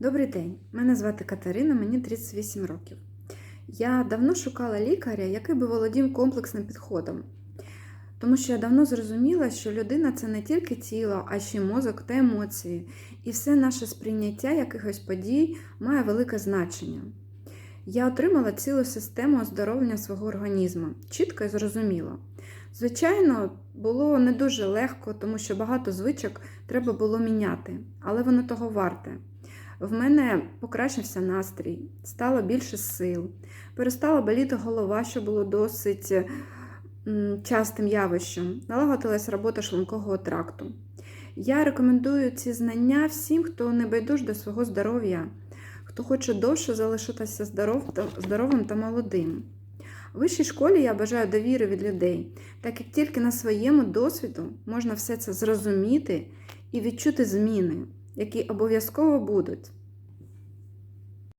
Добрий день, мене звати Катерина, мені 38 років. Я давно шукала лікаря, який би володів комплексним підходом. Тому що я давно зрозуміла, що людина це не тільки тіло, а ще й мозок та емоції, і все наше сприйняття якихось подій має велике значення. Я отримала цілу систему оздоровлення свого організму, чітко і зрозуміло. Звичайно, було не дуже легко, тому що багато звичок треба було міняти, але воно того варте. В мене покращився настрій, стало більше сил, перестала боліти голова, що було досить частим явищем, налагодилась робота шлункового тракту. Я рекомендую ці знання всім, хто не байдуж до свого здоров'я, хто хоче довше залишитися здоров, здоровим та молодим. У вищій школі я бажаю довіри від людей, так як тільки на своєму досвіду можна все це зрозуміти і відчути зміни, які обов'язково будуть.